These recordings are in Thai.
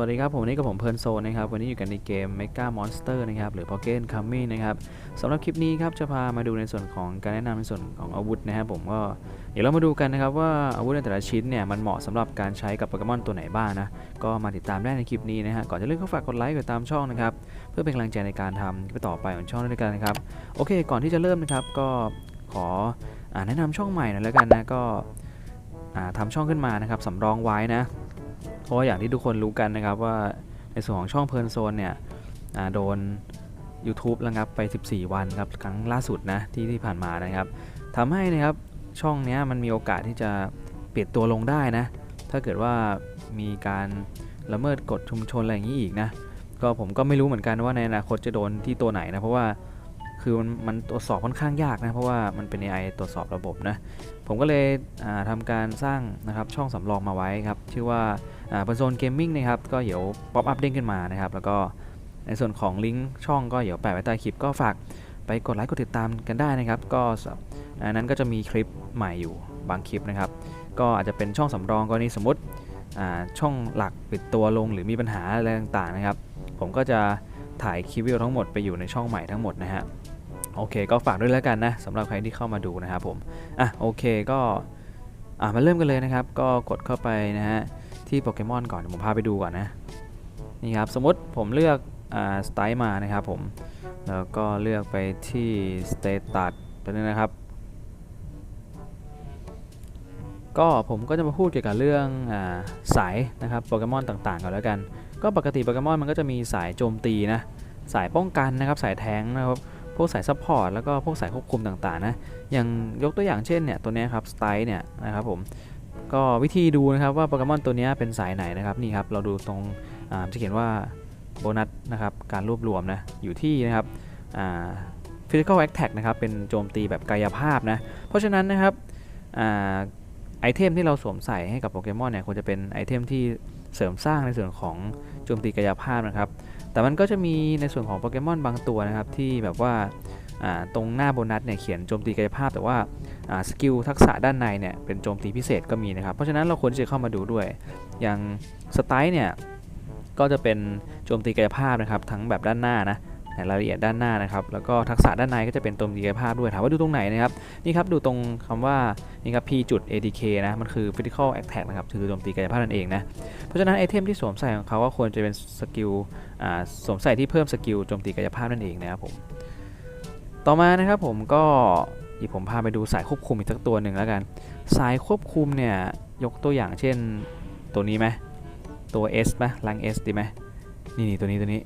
วัสดีครับ ผมนนี้กับผมเพลิร์นโซนนะครับ วันนี้อยู่กันในเกม Mega Monster นะครับ หรือ Pocket Coming นะครับสำหรับคลิปนี้ครับ จะพามาดูในส่วนของการแนะนำในส่วนของอาวุธนะครับผมก็เดี๋ยวเรามาดูกันนะครับว่าอาวุธในแต่ละชิ้นเนี่ย มันเหมาะสำหรับการใช้กับโปเกมอนตัวไหนบ้างนะ ก็มาติดตามได้ในคลิปนี้นะฮะก่อนจะเริ่มก็ฝากกดไลค์กดตามช่องนะครับ เพื่อเป็นกำลังใจในการทำคลิปต่อไปของช่องด้วยกันนะครับโอเค ก่อนที่จะเริ่มนะครับก็ขออแนะนำช่องใหม่หน่อยแล้วกันนะก็ทำช่องขึ้นมานะครับสำรองไว้นะ เพราะว่าอย่างที่ทุกคนรู้กันนะครับว่าในส่วนของช่องเพลินโซนเนี่ยโดน YouTube ระงับไป 14 วันครับครั้งล่าสุดนะที่ที่ผ่านมานะครับทำให้นะครับช่องนี้มันมีโอกาสที่จะเปลี่ยนตัวลงได้นะ ถ้าเกิดว่ามีการละเมิดกฎชุมชนอะไรอย่างนี้อีกนะก็ผมก็ไม่รู้เหมือนกันว่าในอนาคตจะโดนที่ตัวไหนนะเพราะว่าคือมันมันตรวจสอบค่อนข้างยากนะเพราะว่ามันเป็น AI ตรวจสอบระบบนะผมก็เลยอ่าทำการสร้างนะครับช่องสำรองมาไว้ครับชื่อว่า เปอร์โซนเกมมิ่งนะครับก็เดี๋ยวป๊อปอัพเด้งขึ้นมานะครับ แล้วก็ในส่วนของลิงก์ช่องก็เดี๋ยวแปะไว้ใต้คลิปก็ฝากไปกดไลค์กดติดตามกันได้นะครับ ก็อันนั้นก็จะมีคลิปใหม่อยู่บางคลิปนะครับ ก็อาจจะเป็นช่องสำรองกรณีสมมติอ่าช่องหลักปิดตัวลงหรือมีปัญหาอะไรต่างๆนะครับ ผมก็จะถ่ายคลิปวิดีโอทั้งหมดไปอยู่ในช่องใหม่ทั้งหมดนะฮะโอเค ก็ฝากด้วยแล้วกันนะสำหรับใครที่เข้ามาดูนะครับผมอะโอเคก็อะมาเริ่มกันเลยนะครับ ก็กดเข้าไปนะฮะ ที่โปเกมอนก่อนผมพาไปดูก่อนนะนี่ครับสมมติผมเลือกสไตล์มานะครับผมแล้วก็เลือกไปที่สเตตัสไปเลยนะครับ ก็ผมก็จะมาพูดเกี่ยวกับเรื่องอาสายนะครับโปเกมอนต่างๆก่อนแล้วกัน ก็ปกติโปเกมอนมันก็จะมีสายโจมตีนะสายป้องกันนะครับสายแทงนะครับพวกสายซัพพอร์ตแล้วก็พวกสายควบคุมต่างๆนะอย่างยกตัวอย่างเช่นเนี่ยตัวเนี้ยครับสไตล์เนี่ยนะครับผม ก็วิธีดูนะครับว่าโปเกมอนตัวนี้เป็นสายไหนนะครับนี่ครับเราดูตรงอ่าจะเขียนว่าโบนัสนะครับการรวบรวมนะอยู่ที่นะครับอ่า physical attack นะครับเป็นโจมตีแบบกายภาพนะเพราะฉะนั้นนะครับอ่าไอเทมที่เราสวมใส่ให้กับโปเกมอนเนี่ยควรจะเป็นไอเทมที่เสริมสร้างในส่วนของโจมตีกายภาพนะครับ แต่มันก็จะมีในส่วนของโปเกมอนบางตัวนะครับที่แบบว่าอ่าตรงหน้าโบนัสเนี่ยเขียนโจมตีกายภาพ แต่ว่า สกิลทักษะด้านในเนี่ยเป็นโจมตีพิเศษก็มีนะครับ เพราะฉะนั้นเราควรจะเข้ามาดูด้วย อย่างสไตล์เนี่ยก็จะเป็นโจมตีกายภาพนะครับทั้งแบบด้านหน้านะในรายละเอียดด้านหน้านะครับ แล้วก็ทักษะด้านในก็จะเป็นโจมตีกายภาพด้วย ถามว่าดูตรงไหนนะครับ นี่ครับดูตรงคำว่านี่ครับ P จุด ATK นะ มันคือ Physical Attack นะครับคือโจมตีกายภาพนั่นเองนะ เพราะฉะนั้นไอเทมที่สวมใส่ของเขาก็ควรจะเป็นสกิลอ่าสวมใส่ที่เพิ่มสกิลโจมตีกายภาพนั่นเองนะครับผม ต่อมานะครับผมก็ หยิบผมพาไปดูสายควบคุมอีกสักตัวหนึ่งแล้วกัน สายควบคุมเนี่ยยกตัวอย่างเช่นตัวนี้ไหมตัว S ไหมลัง S ดีไหมนี่นี่ตัวนี้ตัวนี้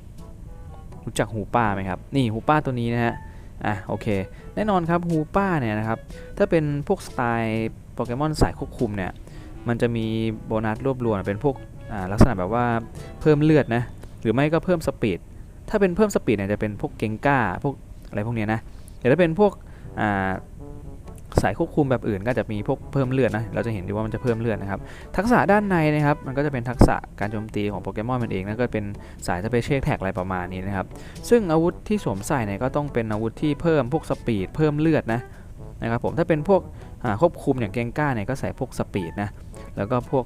รู้จักฮูป้าไหมครับ นี่ฮูป้าตัวนี้นะฮะอะโอเค แน่นอนครับฮูป้าเนี่ยนะครับ ถ้าเป็นพวกสไตล์โปเกมอนสายควบคุมเนี่ย มันจะมีโบนัสรวบรวมเป็นพวกลักษณะแบบว่าเพิ่มเลือดนะ หรือไม่ก็เพิ่มสปีด ถ้าเป็นเพิ่มสปีดเนี่ยจะเป็นพวกเกงก้า พวกอะไรพวกเนี้ยนะแต่ถ้าเป็นพวก สายควบคุมแบบอื่นก็จะมีพวกเพิ่มเลือดนะ เราจะเห็นดีว่ามันจะเพิ่มเลือดนะครับ ทักษะด้านในนะครับ มันก็จะเป็นทักษะการโจมตีของโปเกมอนมันเองนะก็เป็นสายสเปเชียลแท็กอะไรประมาณนี้นะครับ ซึ่งอาวุธที่สวมใส่เนี่ยก็ต้องเป็นอาวุธที่เพิ่มพวกสปีดเพิ่มเลือดนะนะครับผมถ้าเป็นพวกควบคุมอย่างเกงก้าเนี่ยก็ใส่พวกสปีดนะ แล้วก็พวก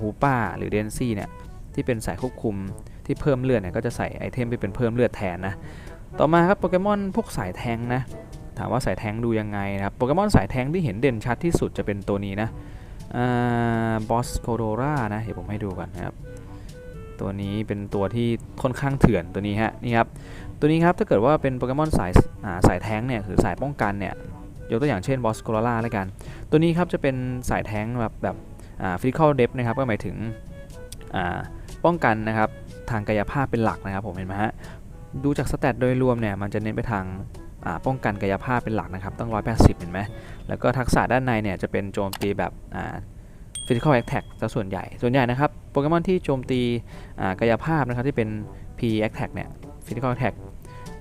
ฮูป้าหรือเดนซี่เนี่ยที่เป็นสายควบคุมที่เพิ่มเลือดเนี่ยก็จะใส่ไอเทมที่เป็นเพิ่มเลือดแทนนะ ต่อมาครับโปเกมอนพวกสายแทงนะ ถามว่าสายแทงดูยังไงนะครับโปเกมอนสายแทงที่เห็นเด่นชัดที่สุดจะเป็นตัวนี้นะบอสโคโดรานะเดี๋ยวผมให้ดูก่อนนะครับ ตัวนี้เป็นตัวที่ค่อนข้างเถื่อนตัวนี้ฮะนี่ครับตัวนี้ครับถ้าเกิดว่าเป็นโปเกมอนสายอ่าสายแทงเนี่ยคือสายป้องกันเนี่ยยกตัวอย่างเช่นบอสโคโดราแล้วกัน ตัวนี้ครับจะเป็นสายแทงแบบแบบฟิสิกอลเดฟนะครับก็หมายถึงอ่าป้องกันนะครับทางกายภาพเป็นหลักนะครับผมเห็นไหมฮะดูจากสแตทโดยรวมเนี่ยมันจะเน้นไปทาง ป้องกันกายภาพเป็นหลักนะครับต้อง 180 เห็นไหมแล้วก็ทักษะด้านในเนี่ยจะเป็นโจมตีแบบอ่า physical attack ซะส่วนใหญ่ ส่วนใหญ่นะครับโปเกมอนที่โจมตีกายภาพนะครับที่เป็น P attack เนี่ย physical attack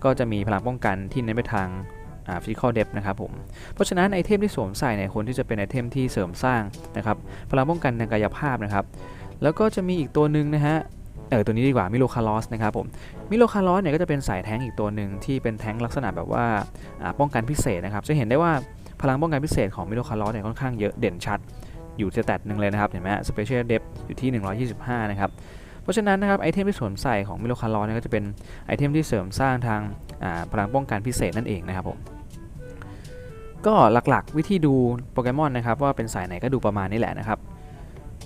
ก็จะมีพลังป้องกันที่เน้นไปทางอ่า physical depth นะครับผม เพราะฉะนั้นไอเทมที่สวมใส่เนี่ยควรที่จะเป็นไอเทมที่เสริมสร้างนะครับพลังป้องกันทางกายภาพนะครับ แล้วก็จะมีอีกตัวหนึ่งนะฮะ เออตัวนี้ดีกว่ามิโลคาร์ลอสนะครับผมมิโลคาร์ลอสเนี่ยก็จะเป็นสายแท้งอีกตัวหนึ่งที่เป็นแท้งลักษณะแบบว่าป้องกันพิเศษนะครับจะเห็นได้ว่าพลังป้องกันพิเศษของมิโลคาร์ลอสเนี่ยค่อนข้างเยอะเด่นชัด อยู่สแตทหนึ่งเลยนะครับเห็นไหมสเปเชียลเดฟอยู่ที่ 125 นะครับเพราะฉะนั้นนะครับไอเทมที่สวมใส่ของมิโลคาร์ลอนเนี่ยก็จะเป็นไอเทมที่เสริมสร้างทางพลังป้องกันพิเศษนั่นเองนะครับผมก็หลักๆ วิธีดูโปเกมอนนะครับว่าเป็นสายไหนก็ดูประมาณนี้แหละนะครับ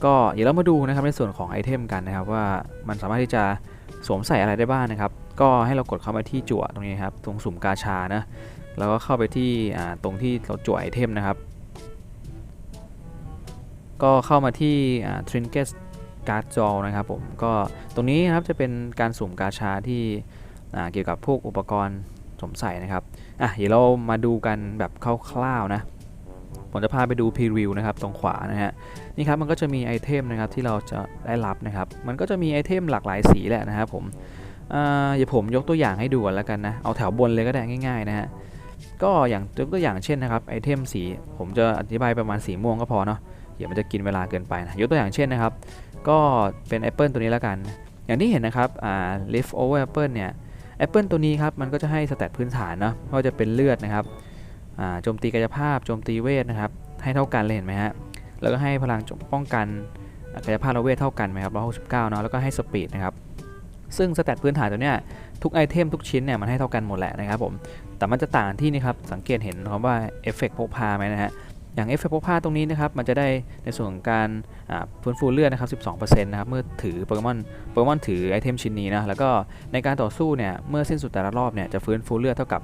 ก็เดี๋ยวเรามาดูนะครับในส่วนของไอเทมกันนะครับว่ามันสามารถที่จะสวมใส่อะไรได้บ้างนะครับ ก็ให้เรากดเข้ามาที่จั่วตรงนี้ครับตรงสุ่มกาชานะแล้วก็เข้าไปที่ตรงที่เราจั่วไอเทมนะครับ ก็เข้ามาที่ทรินเกสการ์ดจอนะครับผมก็ตรงนี้นะครับจะเป็นการสุ่มกาชาที่เกี่ยวกับพวกอุปกรณ์สวมใส่นะครับอะเดี๋ยวเรามาดูกันแบบคร่าวๆนะ ผมจะพาไปดูพรีวิวนะครับตรงขวานะฮะนี่ครับมันก็จะมีไอเทมนะครับที่เราจะได้รับนะครับมันก็จะมีไอเทมหลากหลายสีแหละนะครับผมอ่าเดี๋ยวผมยกตัวอย่างให้ดูแล้วกันนะเอาแถวบนเลยก็ได้ง่ายๆนะฮะก็อย่างยกตัวอย่างเช่นนะครับไอเทมสีผมจะอธิบายประมาณสีม่วงก็พอเนาะเดี๋ยวมันจะกินเวลาเกินไปนะยกตัวอย่างเช่นนะครับ ก็เป็นแอปเปิลตัวนี้แล้วกัน อย่างที่เห็นนะครับอ่า lift over apple เนี่ยแอปเปิลตัวนี้ครับมันก็จะให้สแตทพื้นฐานเนาะไม่ว่าจะเป็นเลือดนะครับ โจมตีกายภาพโจมตีเวทนะครับให้เท่ากันเลยเห็นไหมฮะแล้วก็ให้พลังป้องกันกายภาพและเวทเท่ากันไหมครับ169เนาะแล้วก็ให้สปีดนะครับซึ่งสแตทพื้นฐานตัวเนี้ยทุกไอเทมทุกชิ้นเนี่ยมันให้เท่ากันหมดแหละนะครับผมแต่มันจะต่างที่นี่ครับสังเกตเห็นคำว่าเอฟเฟกต์พกพาไหมนะฮะอย่างเอฟเฟกต์พกพาตรงนี้นะครับมันจะได้ในส่วนของการฟื้นฟูเลือดนะครับ 12%นะครับเมื่อถือโปเกมอนโปเกมอนถือไอเทมชิ้นนี้นะแล้วก็ในการต่อสู้เนี่ยเมื่อสิ้นสุดแต่ละรอบเนี่ยจะฟื้นฟูเลือดเท่ากับ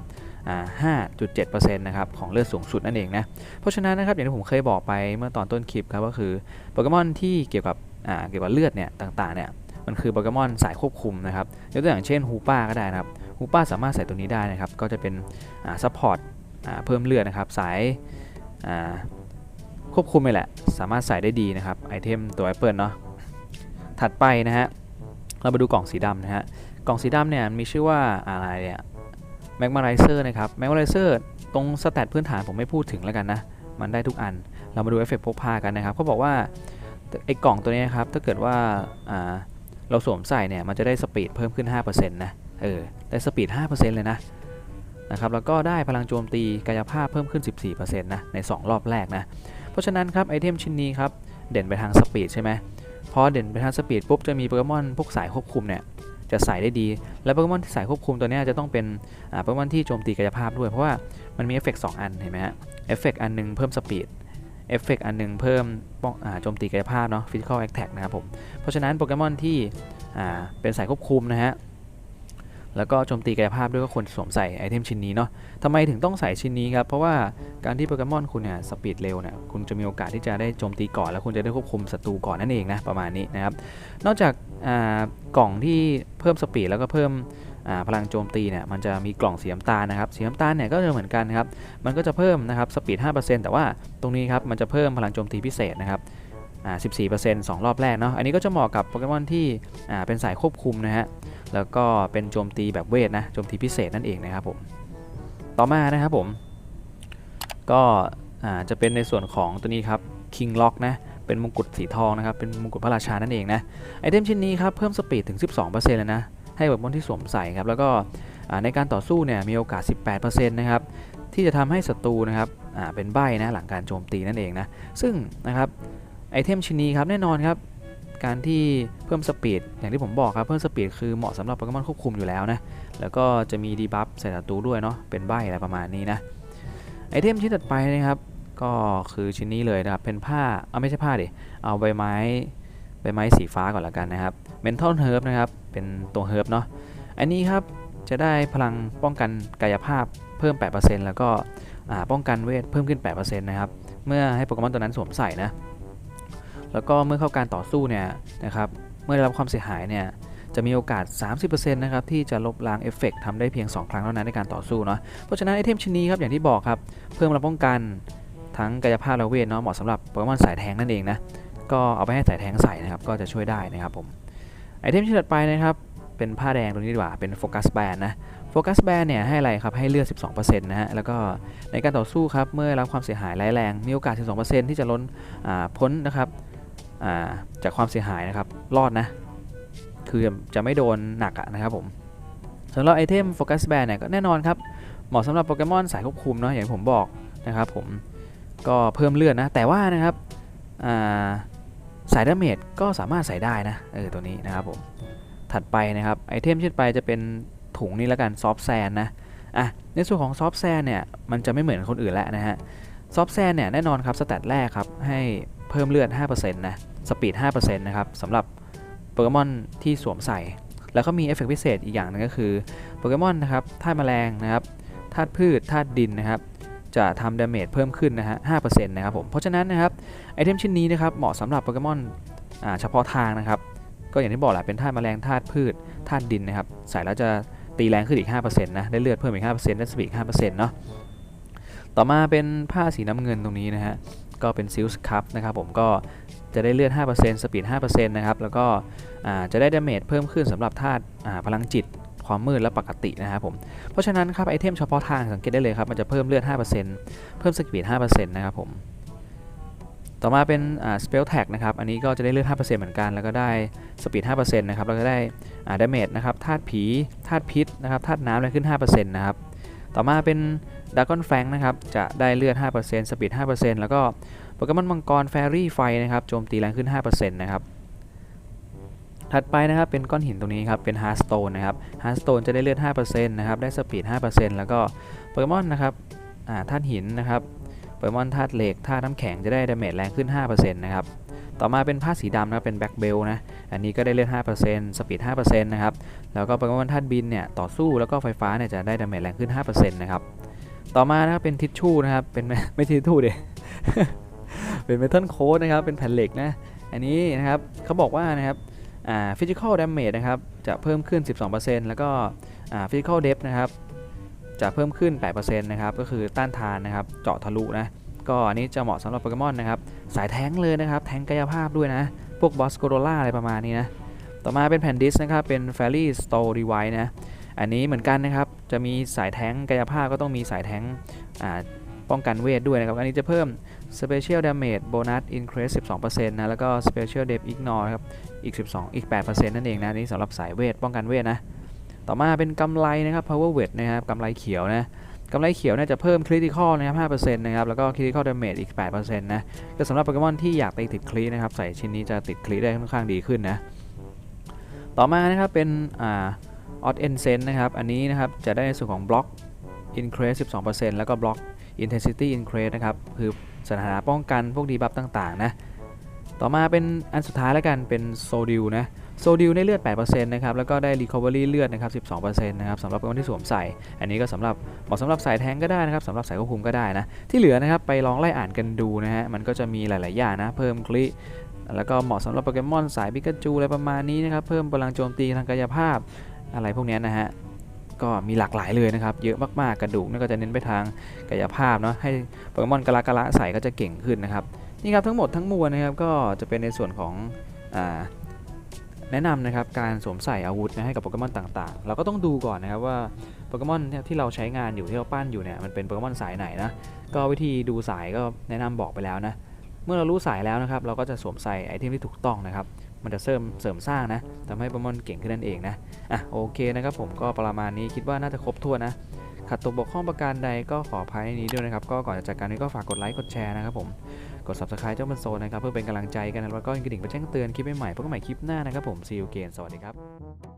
5.7%นะครับของเลือดสูงสุดนั่นเองนะ เพราะฉะนั้นนะครับอย่างที่ผมเคยบอกไปเมื่อตอนต้นคลิปครับก็คือโปเกมอนที่เกี่ยวกับอ่าเกี่ยวกับเลือดเนี่ยต่างๆเนี่ยมันคือโปเกมอนสายควบคุมนะครับยกตัวอย่างเช่นฮูป้าก็ได้นะครับฮูป้าสามารถใส่ตัวนี้ได้นะครับก็จะเป็นอ่าซัพพอร์ตอ่าเพิ่มเลือดนะครับสายอ่าควบคุมไปแหละ สามารถใส่ได้ดีนะครับไอเทมตัว Apple เนาะถัดไปนะฮะเรามาดูกล่องสีดำนะฮะกล่องสีดำเนี่ยมีชื่อว่าอะไรเนี่ย m a g m a r i z e r นะครับ m a g m a r i z e r ตรงสแตทพื้นฐานผมไม่พูดถึงแล้วกันนะ มันได้ทุกอันเรามาดูเอฟเฟกต์พกพากันนะครับเขาบอกว่าไอ้กล่องตัวนี้ครับ ถ้าเกิดว่าอ่าเราสวมใส่เนี่ยมันจะได้สปีดเพิ่มขึ้น 5%นะเออได้สปีด 5%เลยนะนะครับแล้วก็ได้พลังโจมตีกายภาพเพิ่มขึ้น 14%นะใน 2 รอบแรกนะ เพราะฉะนั้นครับไอเทมชิ้นนี้ครับ เด่นไปทางสปีดใช่ไหมพอเด่นไปทางสปีดปุ๊บจะมีโปเกมอนพวกสายควบคุมเนี่ย จะใส่ได้ดี และโปเกมอนที่ใส่ควบคุมตัวนี้จะต้องเป็นโปเกมอนที่โจมตีกายภาพด้วย เพราะว่ามันมีเอฟเฟกต์สองอันเห็นไหมฮะเอฟเฟกต์อันหนึงเพิ่มสปีดเอฟเฟกต์อันหนึงเพิ่มป้องโจมตีกายภาพเนาะฟิสิกอลแอคแท็กนะครับผมเพราะฉะนั้นโปเกมอนที่เป็นสายควบคุมนะฮะ แล้วก็โจมตีกายภาพด้วยก็ควรสวมใส่ไอเทมชิ้นนี้เนาะทำไมถึงต้องใส่ชิ้นนี้ครับ เพราะว่าการที่โปเกมอนคุณเนี่ยสปีดเร็วเนี่ยคุณจะมีโอกาสที่จะได้โจมตีก่อน แล้วคุณจะได้ควบคุมศัตรูก่อนนั่นเองนะประมาณนี้นะครับ นอกจากกล่องที่เพิ่มสปีดแล้วก็เพิ่มพลังโจมตีเนี่ยมันจะมีกล่องสีน้ำตาลนะครับสีน้ำตาลเนี่ยก็จะเหมือนกันนะครับมันก็จะเพิ่มนะครับสปีด 5%แต่ว่าตรงนี้ครับมันจะเพิ่มพลังโจมตีพิเศษนะครับอ่า14% 2รอบแรกเนาะอันนี้ก็จะเหมาะกับโปเกมอนที่อ่าเป็นสายควบคุมนะฮะ แล้วก็เป็นโจมตีแบบเวทนะโจมตีพิเศษนั่นเองนะครับผมต่อมานะครับผมก็จะเป็นในส่วนของตัวนี้ครับ King Lock นะเป็นมงกุฎสีทองนะครับเป็นมงกุฎพระราชานั่นเองนะไอเทมชิ้นนี้ครับเพิ่มสปีดถึง 12%เลยนะให้แบบบนที่สวมใส่ครับแล้วก็ในการต่อสู้เนี่ยมีโอกาส 18%นะครับที่จะทำให้ศัตรูนะครับเป็นใบนะหลังการโจมตีนั่นเองนะซึ่งนะครับไอเทมชิ้นนี้ครับแน่นอนครับ การที่เพิ่มสปีดอย่างที่ผมบอกครับเพิ่มสปีดคือเหมาะสำหรับโปเกมอนควบคุมอยู่แล้วนะแล้วก็จะมีดีบัฟใส่ศัตรูด้วยเนาะเป็นใบอะไรประมาณนี้นะไอเทมชิ้นถัดไปนะครับก็คือชิ้นนี้เลยนะครับเป็นผ้าเอาไม่ใช่ผ้าดิเอาใบไม้ใบไม้สีฟ้าก่อนละกันนะครับ Mental Herb นะครับเป็นตัว Herb เนาะอันนี้ครับจะได้พลังป้องกันกายภาพเพิ่ม 8%แล้วก็ป้องกันเวทเพิ่มขึ้น 8%นะครับ เมื่อให้โปเกมอนตัวนั้นสวมใส่นะ แล้วก็เมื่อเข้าการต่อสู้เนี่ยนะครับเมื่อได้รับความเสียหายเนี่ยจะมีโอกาส 30%นะครับที่จะลบล้างเอฟเฟกต์ทำได้เพียง 2 ครั้งเท่านั้นในการต่อสู้เนาะเพราะฉะนั้นไอเทมชิ้นนี้ครับอย่างที่บอกครับเพิ่มพลังป้องกันทั้งกายภาพและเวทเนาะเหมาะสำหรับโปเกมอนสายแทงนั่นเองนะก็เอาไปให้สายแทงใส่นะครับก็จะช่วยได้นะครับผมไอเทมชิ้นถัดไปนะครับเป็นผ้าแดงตรงนี้ดีกว่าเป็นโฟกัสแบนนะโฟกัสแบนเนี่ยให้อะไรครับให้เลือด 12%นะฮะแล้วก็ในการต่อสู้ครับเมื่อรับความเสียหายร้ายแรงมีโอกาส 12%ที่จะล้นพ้นนะครับ จากความเสียหายนะครับ รอดนะ คือจะไม่โดนหนักะนะครับผมสำหรับไอเทมโฟกัสแบนเนี่ยก็แน่นอนครับ เหมาะสำหรับโปเกมอนสายควบคุมเนาะอย่างผมบอกนะครับผมก็เพิ่มเลือดนะ แต่ว่านะครับาสายดาเมจก็สามารถใส่ได้นะเออตัวนี้นะครับผมถัดไปนะครับไอเทมที่ไปจะเป็นถุงนี้แล้วกันซอฟแซนนะอะในส่วนของซอฟแซนเนี่ยมันจะไม่เหมือนคนอื่นแล้วนะฮะซอฟแซนเนี่ยแน่นอนครับสแตทแรกครับให้เพิ่มเลือด 5%นะ สปีด 5%นะครับสำหรับโปเกมอนที่สวมใส่ แล้วก็มีเอฟเฟกต์พิเศษอีกอย่างหนึงก็คือโปเกมอนนะครับธาตุแมลงนะครับธาตุพืชธาตุดินนะครับจะทำดาเมจเพิ่มขึ้นนะฮะ 5%นะครับผม เพราะฉะนั้นนะครับไอเทมชิ้นนี้นะครับเหมาะสำหรับโปเกมอนเฉพาะทางนะครับ ก็อย่างที่บอกแหละเป็นธาตุแมลงธาตุพืชธาตุดินนะครับ ใส่แล้วจะตีแรงขึ้นอีก 5%นะได้เลือดเพิ่มอีก 5%ได้สปีด5%เนาะต่อมาเป็นผ้าสีน้ำเงินตรงนี้นะฮะ ก็เป็นซิลส์คัพนะครับผมก็จะได้เลือด 5%สปีด 5%นะครับ แล้วก็จะได้ดาเมจเพิ่มขึ้นสำหรับธาตุพลังจิต ความมืดและปกตินะครับผม เพราะฉะนั้นครับไอเทมเฉพาะทางสังเกตได้เลยครับ มันจะเพิ่มเลือด 5%เพิ่มสปีด 5%นะครับผม ต่อมาเป็นอ่า spell tag นะครับ อันนี้ก็จะได้เลือด 5%เหมือนกัน แล้วก็ได้สปีด 5%นะครับ แล้วก็ได้อ่า damage นะครับ ธาตุผี ธาตุพิษนะครับ ธาตุน้ำอะไรขึ้น 5%นะครับ ต่อมาเป็น Dragon Fang นะครับ จะได้เลือด 5%สปีด 5%แล้วก็โปเกมอนมังกร Fairy ไฟนะครับโจมตีแรงขึ้น 5%นะครับถัดไปนะครับเป็นก้อนหินตรงนี้ครับเป็น Hearthstone นะครับ Hearthstone จะได้เลือด 5%นะครับได้สปีด 5%แล้วก็โปเกมอนนะครับธาตุหินนะครับโปเกมอนธาตุเหล็กธาตุน้ำแข็งจะได้ดาเมจแรงขึ้น 5%นะครับต่อมาเป็นผ้าสีดำนะครับเป็น Black Belt นะ อันนี้ก็ได้เลือด 5%สปีด 5%นะครับ แล้วก็โปเกมอนธาตุบินเนี่ยต่อสู้แล้วก็ไฟฟ้าเนี่ยจะได้ดาเมจแรงขึ้น 5%นะครับ ต่อมานะครับเป็นทิชชู่นะครับ เป็นไม่ทิชชู่เดเป็นเมทัลโค้ดนะครับ เป็นแผ่นเหล็กนะ อันนี้นะครับเขาบอกว่านะครับอ่า physical damage นะครับจะเพิ่มขึ้น 12%แล้วก็อ่า physical depth นะครับจะเพิ่มขึ้น 8%นะครับก็คือต้านทานนะครับเจาะทะลุนะก็อันนี้จะเหมาะสำหรับโปเกมอนนะครับสายแท้งเลยนะครับ แท้งกายภาพด้วยนะ พวกบอสโกโดล่าอะไรประมาณนี้นะ ต่อมาเป็นแผ่นดิสนะครับ เป็น Fairy Store Device นะ อันนี้เหมือนกันนะครับ จะมีสายแท้งกายภาพก็ต้องมีสายแท้งป้องกันเวทด้วยนะครับ อันนี้จะเพิ่ม Special Damage Bonus Increase 12%นะ แล้วก็ Special Depth Ignore นครับ อีก 12 อีก 8%นั่นเองนะ อันนี่สำหรับสายเวทป้องกันเวทนะ ต่อมาเป็นกำไรนะครับ power weight นะครับกำไรเขียวนะ กำไรเขียวเนี่ยจะเพิ่ม critical นะครับ5%นะครับ แล้วก็ critical damage อีก 8%นะก็สำหรับโปเกมอนที่อยากไปติดคลีนะครับ ใส่ชิ้นนี้จะติดคลีได้ค่อนข้างดีขึ้นนะ ต่อมานะครับเป็นอ่า odd end sense นะครับ อันนี้นะครับจะได้ในส่วนของ block increase 12%แล้วก็ block intensity increase นะครับ คือสถานะป้องกันพวกดีบัฟต่างๆนะ ต่อมาเป็นอันสุดท้ายแล้วกันเป็นโซดิวนะ โซดิวได้เลือด 8%นะครับ แล้วก็ได้ recovery เลือดนะครับ 12%นะครับสำหรับคนที่สวมใส่ อันนี้ก็สำหรับเหมาะสำหรับสายแทงก็ได้นะครับสำหรับสายควบคุมก็ได้นะ ที่เหลือนะครับไปลองไล่อ่านกันดูนะฮะ มันก็จะมีหลาย ๆ อย่างนะ เพิ่มคลิแล้วก็เหมาะสำหรับโปเกมอนสายปิกาจูอะไรประมาณนี้นะครับ เพิ่มพลังโจมตีทางกายภาพอะไรพวกนี้นะฮะ ก็มีหลากหลายเลยนะครับ เยอะมาก ๆ กระดูกนี่ก็จะเน้นไปทางกายภาพเนาะ ให้โปเกมอนกะละกะละใส่ก็จะเก่งขึ้นนะครับ นี่ครับทั้งหมดทั้งมวลนะครับก็จะเป็นในส่วนของอา แนะนำนะครับการสวมใส่อาวุธนะให้กับโปเกมอนต่างๆ เราก็ต้องดูก่อนนะครับว่าโปเกมอนที่เราใช้งานอยู่ที่เราปั้นอยู่เนี่ยมันเป็นโปเกมอนสายไหนนะก็วิธีดูสายก็แนะนำบอกไปแล้วนะเมื่อเรารู้สายแล้วนะครับเราก็จะสวมใส่ไอเทมที่ถูกต้องนะครับมันจะเสริมเสริมสร้างนะทำให้โปเกมอนเก่งขึ้นนั่นเองนะอะโอเคนะครับผมก็ประมาณนี้คิดว่าน่าจะครบถ้วนนะ ขัดตกบกพร่องประการใดก็ขออภัยในนี้ด้วยนะครับ ก็ก่อนจะจากการนี้ก็ฝากกดไลค์กดแชร์นะครับผม กด subscribe เจ้าบันโซนะครับเพื่อเป็นกำลังใจกันแล้วก็กระดิ่งไปแจ้งเตือนคลิปใหม่ๆพบกันใหม่คลิปหน้านะครับผมซีอูเกนสวัสดีครับ